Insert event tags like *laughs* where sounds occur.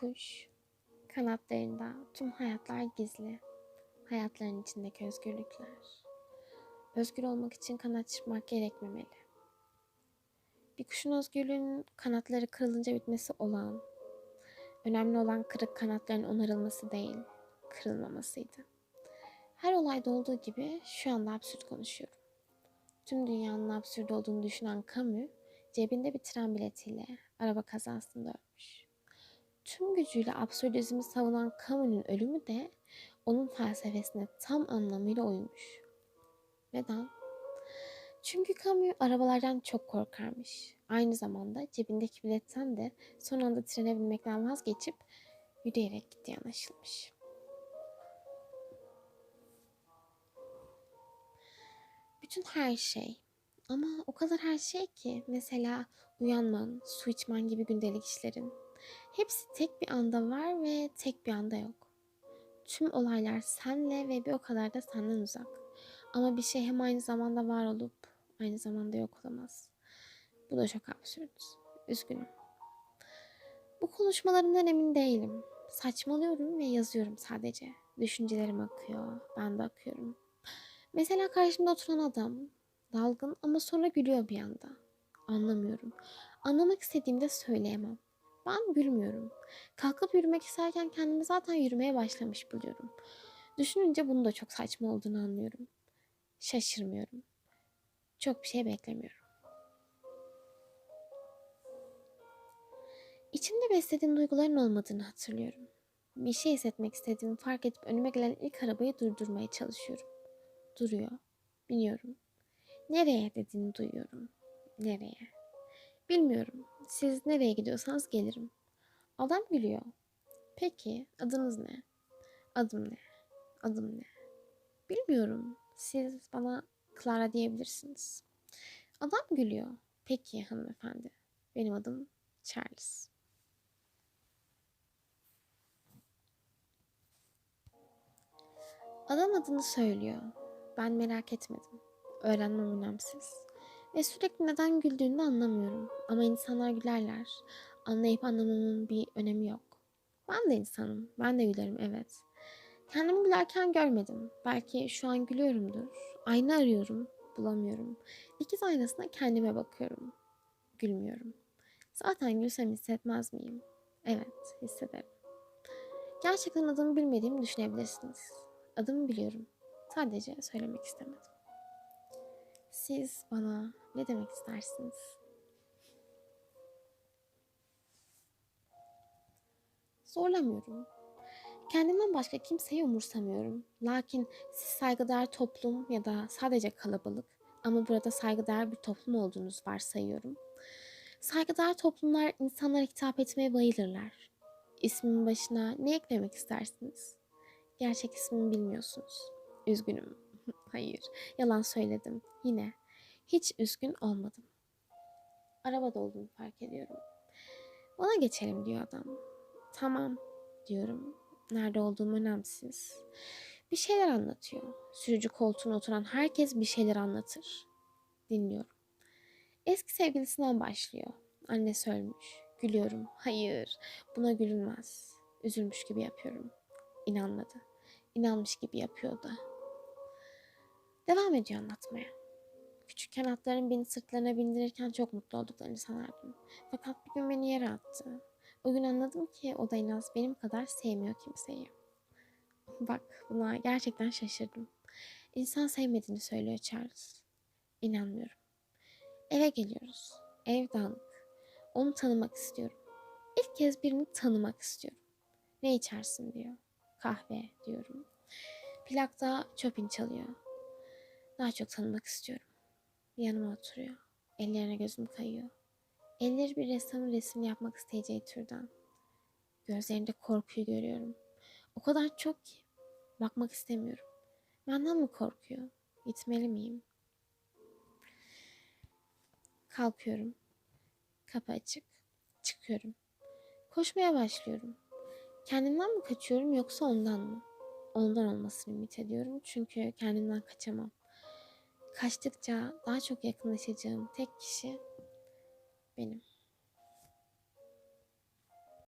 kuş. Kanatlarında tüm hayatlar gizli. Hayatların içindeki özgürlükler. Özgür olmak için kanat çırpmak gerekmemeli. Bir kuşun özgürlüğünün kanatları kırılınca bitmesi olağan. Önemli olan kırık kanatların onarılması değil, kırılmamasıydı. Her olayda olduğu gibi şu anda absürt konuşuyorum. Tüm dünyanın absürt olduğunu düşünen Camus, cebinde bir tren biletiyle araba kazasında ölmüş. Tüm gücüyle absürdizmi savunan Camus'un ölümü de onun felsefesine tam anlamıyla uymuş. Neden? Çünkü Camus arabalardan çok korkarmış. Aynı zamanda cebindeki biletten de son anda trene binmekten vazgeçip yürüyerek gittiği anlaşılmış. Bütün her şey ama o kadar her şey ki mesela uyanman, su içmen gibi gündelik işlerin. Hepsi tek bir anda var ve tek bir anda yok. Tüm olaylar senle ve bir o kadar da senden uzak. Ama bir şey hem aynı zamanda var olup aynı zamanda yok olamaz. Bu da çok absürt. Üzgünüm. Bu konuşmalarımdan emin değilim. Saçmalıyorum ve yazıyorum sadece. Düşüncelerim akıyor, ben de akıyorum. Mesela karşımda oturan adam dalgın ama sonra gülüyor bir anda. Anlamıyorum. Anlamak istediğimde söyleyemem. Ben gülmüyorum. Kalkıp yürümek isterken kendimi zaten yürümeye başlamış buluyorum. Düşününce bunun da çok saçma olduğunu anlıyorum. Şaşırmıyorum. Çok bir şey beklemiyorum. İçimde beslediğim duyguların olmadığını hatırlıyorum. Bir şey hissetmek istediğimi fark edip önüme gelen ilk arabayı durdurmaya çalışıyorum. Duruyor. Biniyorum. Nereye dediğini duyuyorum. Nereye? Bilmiyorum. Siz nereye gidiyorsanız gelirim. Adam gülüyor. Peki adınız ne? Adım ne? Adım ne? Bilmiyorum. Siz bana Clara diyebilirsiniz. Adam gülüyor. Peki hanımefendi. Benim adım Charles. Adam adını söylüyor. Ben merak etmedim. Öğrenmem önemsiz. Ve sürekli neden güldüğünü anlamıyorum. Ama insanlar gülerler. Anlayıp anlamamın bir önemi yok. Ben de insanım. Ben de gülerim evet. Kendimi gülerken görmedim. Belki şu an gülüyorumdur. Ayna arıyorum. Bulamıyorum. Dikiz aynasına kendime bakıyorum. Gülmüyorum. Zaten gülsem hissetmez miyim? Evet, hissederim. Gerçekten adımı bilmediğimi düşünebilirsiniz. Adımı biliyorum. Sadece söylemek istemedim. Siz bana ne demek istersiniz? Zorlamıyorum. Kendimden başka kimseyi umursamıyorum. Lakin siz saygıdeğer toplum ya da sadece kalabalık ama burada saygıdeğer bir toplum olduğunuzu varsayıyorum. Saygıdeğer toplumlar insanlara hitap etmeye bayılırlar. İsmimin başına ne eklemek istersiniz? Gerçek ismimi bilmiyorsunuz. Üzgünüm. *laughs* Hayır, yalan söyledim. Yine hiç üzgün olmadım. Arabada olduğumu fark ediyorum. Bana geçelim diyor adam. Tamam diyorum. Nerede olduğum önemsiz. Bir şeyler anlatıyor. Sürücü koltuğuna oturan herkes bir şeyler anlatır. Dinliyorum. Eski sevgilisinden başlıyor. Annesi ölmüş. Gülüyorum. Hayır, buna gülünmez. Üzülmüş gibi yapıyorum. İnanmadı. İnanmış gibi yapıyor da. Devam ediyor anlatmaya. Küçükken atların beni sırtlarına bindirirken çok mutlu olduklarını sanardım. Fakat bir gün beni yere attı. O gün anladım ki o da en az benim kadar sevmiyor kimseyi. Bak buna gerçekten şaşırdım. İnsan sevmediğini söylüyor Charles. İnanmıyorum. Eve geliyoruz. Ev dağınık. Onu tanımak istiyorum. İlk kez birini tanımak istiyorum. Ne içersin diyor. Kahve diyorum. Plakta Chopin çalıyor. Daha çok tanımak istiyorum. Yanıma oturuyor. Ellerine gözüm kayıyor. Elleri bir ressamın resmini yapmak isteyeceği türden. Gözlerinde korkuyu görüyorum. O kadar çok ki. Bakmak istemiyorum. Benden mi korkuyor? Gitmeli miyim? Kalkıyorum. Kapı açık. Çıkıyorum. Koşmaya başlıyorum. Kendimden mi kaçıyorum yoksa ondan mı? Ondan olmasını ümit ediyorum. Çünkü kendimden kaçamam. Kaçtıkça daha çok yakınlaşacağım tek kişi benim.